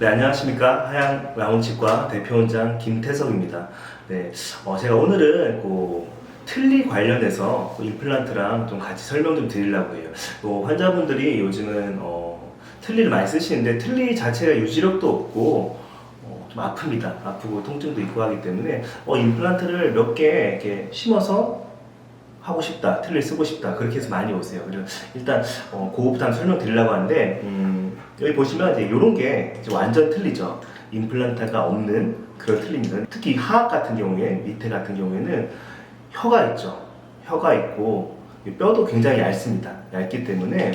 네, 안녕하십니까. 하양 라운치과 대표원장 김태석입니다. 네, 어, 제가 오늘은 그 틀니 관련해서 그 임플란트랑 좀 같이 설명 좀 드리려고 해요. 뭐 환자분들이 요즘은 어, 틀니를 많이 쓰시는데 틀니 자체가 유지력도 없고 어, 좀 아픕니다. 아프고 통증도 있고 하기 때문에 어, 임플란트를 몇 개 이렇게 심어서 하고 싶다, 틀니를 쓰고 싶다 그렇게 해서 많이 오세요. 그래서 일단 어, 그거부터 한번 설명 드리려고 하는데 음, 여기 보시면 이제 이런 게 이제 완전 틀리죠. 임플란트가 없는 그런 틀립니다. 특히 하악 같은 경우에 밑에 같은 경우에는 혀가 있죠. 혀가 있고 이 뼈도 굉장히 얇습니다. 얇기 때문에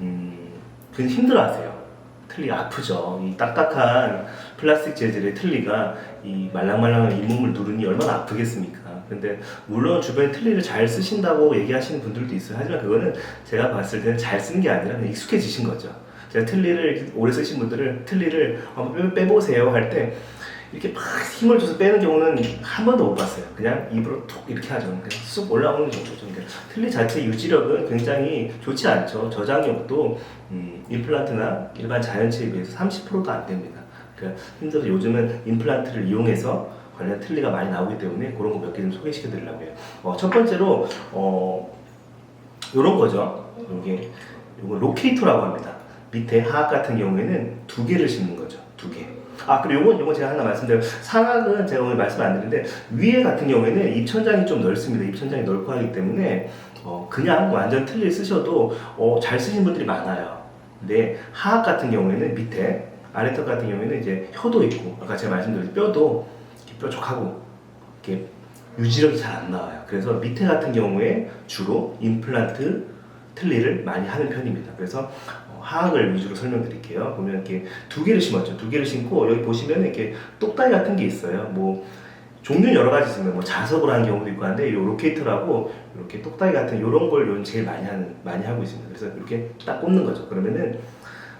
음, 그냥 힘들어하세요. 틀리가 아프죠. 이 딱딱한 플라스틱 재질의 틀니가 이 말랑말랑한 잇몸을 누르니 얼마나 아프겠습니까? 근데 물론 주변에 틀니를 잘 쓰신다고 얘기하시는 분들도 있어요. 하지만 그거는 제가 봤을 때는 잘 쓰는 게 아니라 그냥 익숙해지신 거죠. 틀니를 오래 쓰신 분들은 틀니를 한번 빼- 빼보세요 할 때 이렇게 막 힘을 줘서 빼는 경우는 한 번도 못 봤어요. 그냥 입으로 톡 이렇게 하죠. 그냥 쑥 올라오는 정도죠. 틀니 자체 유지력은 굉장히 좋지 않죠. 저장력도 음, 임플란트나 일반 자연체에 비해서 30%도 안 됩니다. 그러니까 힘들어서 요즘은 임플란트를 이용해서 관련 틀니가 많이 나오기 때문에 그런 거 몇 개 좀 소개시켜 드리려고 해요. 어, 첫 번째로 어, 요런 거죠. 이게 요거 로케이터라고 합니다. 밑에 하악 같은 경우에는 두 개를 심는 거죠. 두 개. 아 그리고 요건 요건 제가 하나 말씀드려요. 상악은 제가 오늘 말씀 안 드리는데 위에 같은 경우에는 입천장이 좀 넓습니다. 입천장이 넓고 하기 때문에 어, 그냥 완전 틀리 쓰셔도 어, 잘 쓰신 분들이 많아요. 근데 하악 같은 경우에는 밑에 아래턱 같은 경우에는 이제 혀도 있고 아까 제가 말씀드린 뼈도 뾰족하고 이렇게 유지력이 잘 안 나와요. 그래서 밑에 같은 경우에 주로 임플란트 틀니를 많이 하는 편입니다. 그래서 어, 하악을 위주로 설명드릴게요. 보면 이렇게 두 개를 심었죠. 두 개를 심고 여기 보시면 이렇게 똑다리 같은 게 있어요. 뭐 종류는 여러 가지 있습니다. 뭐 자석으로 하는 경우도 있고 한데 이 로케이터라고 이렇게 똑다리 같은 이런 걸 제일 많이 하는 많이 하고 있습니다. 그래서 이렇게 딱 꼽는 거죠. 그러면은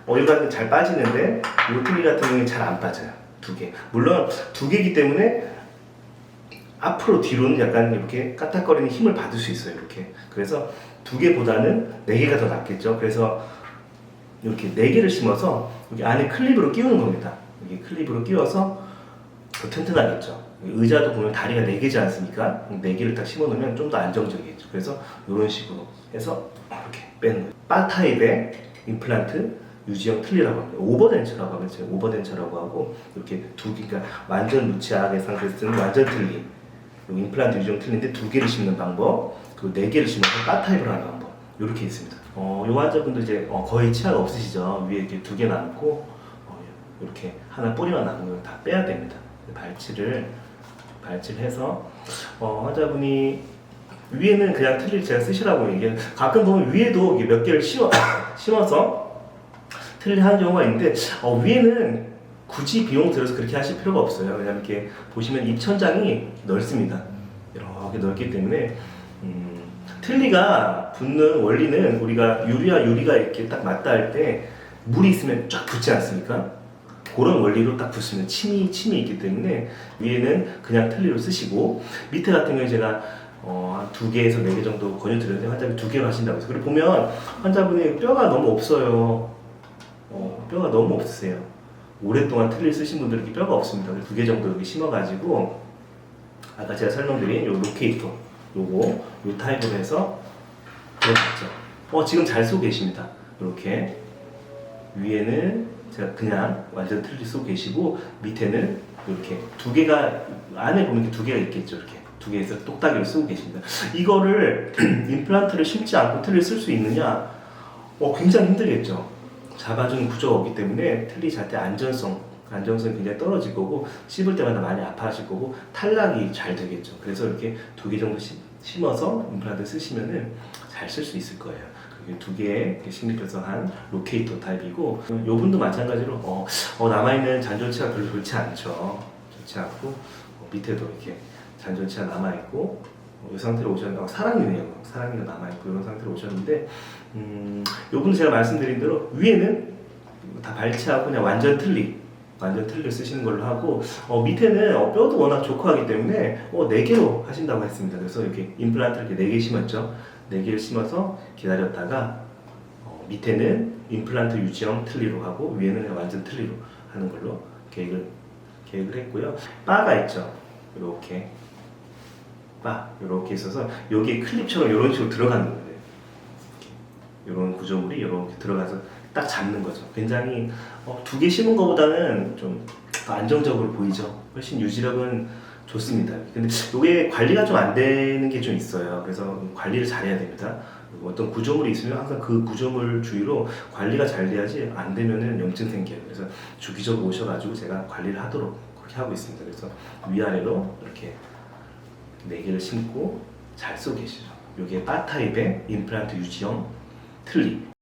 어, 이 같은 잘 빠지는데 이 틀니 같은 경우는 잘 안 빠져요. 두 개. 물론 두 개이기 때문에 앞으로 뒤로는 약간 이렇게 까딱거리는 힘을 받을 수 있어요. 이렇게. 그래서 두 개보다는 네 개가 더 낫겠죠. 그래서 이렇게 네 개를 심어서 여기 안에 클립으로 끼우는 겁니다. 여기 클립으로 끼워서 더 튼튼하겠죠. 의자도 보면 다리가 네 개지 않습니까? 네 개를 딱 심어 놓으면 좀 더 안정적이겠죠. 그래서 이런 식으로 해서 이렇게 빼는 거예요. 바 타입의 임플란트 유지형 틀리라고 합니다. 오버덴처라고 하면 제가 오버덴처라고 하고 이렇게 두 개, 그러니까 완전 루치악의 상태에서 쓰는 완전 틀리. 임플란트 유지형 틀리인데 두 개를 심는 방법, 그리고 네 개를 심어서 바 타입을 하는 방법. 이렇게 있습니다. 어, 요 환자분들 이제 어, 거의 치아가 없으시죠. 위에 이렇게 두 개 남고 어, 이렇게 하나 뿌리만 남은 걸 다 빼야 됩니다. 발치를 발치해서 어, 환자분이 위에는 그냥 틀리를 제가 쓰시라고 얘기해요. 가끔 보면 위에도 몇 개를 심어, 심어서 틀리 하는 경우가 있는데 어, 위에는 굳이 비용 들여서 그렇게 하실 필요가 없어요. 왜냐면 이렇게 보시면 입천장이 넓습니다. 이렇게 넓기 때문에 음, 틀니가 붙는 원리는 우리가 유리와 유리가 이렇게 딱할때 물이 있으면 쫙 붙지 않습니까? 그런 원리로 딱 붙으면 침이 침이 있기 때문에 위에는 그냥 틀니로 쓰시고 밑에 같은 경우에 제가 어, 한두 개에서 네 개 정도 권유드렸는데 환자분이 두 개로 하신다고 해서 그리고 보면 환자분이 뼈가 너무 없어요. 어, 뼈가 너무 없으세요. 오랫동안 틀니를 쓰신 분들은 뼈가 없습니다. 두 개 정도 여기 심어가지고 아까 제가 설명드린 요 로케이터 요거 요 타입으로 해서 들어갔죠. 어 지금 잘 쓰고 계십니다. 이렇게 위에는 제가 그냥 완전 틀리 쓰고 계시고 밑에는 이렇게 두 개가 안에 보면 이렇게 두 개가 있겠죠. 이렇게 두 개에서 똑딱이를 쓰고 계십니다. 이거를 임플란트를 심지 않고 틀리 쓸수 있느냐? 어 굉장히 힘들겠죠. 잡아주는 구조가 없기 때문에 틀리 자체 안전성 안정성이 굉장히 떨어질 거고 씹을 때마다 많이 아파하실 거고 탈락이 잘 되겠죠. 그래서 이렇게 두 개 정도 심- 심어서 임플란트 쓰시면은 잘 쓸 수 있을 거예요. 그게 두 개의 식립해서 한 로케이터 타입이고 요 분도 마찬가지로 어, 어, 남아있는 잔존치가 별로 좋지 않죠. 좋지 않고 어, 밑에도 이렇게 잔존치가 남아있고 어, 이 상태로 오셨는데 어, 사랑니네요. 사랑니가 남아있고 이런 상태로 오셨는데 음, 요분 제가 말씀드린 대로 위에는 다 발치하고 그냥 완전 틀리 완전 틀리를 쓰시는 걸로 하고 어, 밑에는 어, 뼈도 워낙 좋고 하기 때문에 어, 4개로 하신다고 했습니다. 그래서 이렇게 임플란트를 이렇게 4개 심었죠. 4개를 심어서 기다렸다가 어, 밑에는 임플란트 유지형 틀리로 하고 위에는 완전 틀리로 하는 걸로 계획을 계획을 했고요. 바가 있죠. 이렇게 바 이렇게 있어서 여기 클립처럼 이런 식으로 들어가는 거예요. 이런 구조물이 이렇게 들어가서 딱 잡는 거죠. 굉장히 어, 두개 심은 것보다는 좀 더 안정적으로 보이죠. 훨씬 유지력은 좋습니다. 근데 이게 관리가 좀 안 되는 게 좀 있어요. 그래서 관리를 잘해야 됩니다. 어떤 구조물이 있으면 항상 그 구조물 주위로 관리가 잘 돼야지 안 되면은 염증 생겨요. 그래서 주기적으로 오셔가지고 제가 관리를 하도록 그렇게 하고 있습니다. 그래서 위아래로 이렇게 네 개를 심고 잘 쓰고 계시죠. 이게 바 타입의 임플란트 유지형 틀니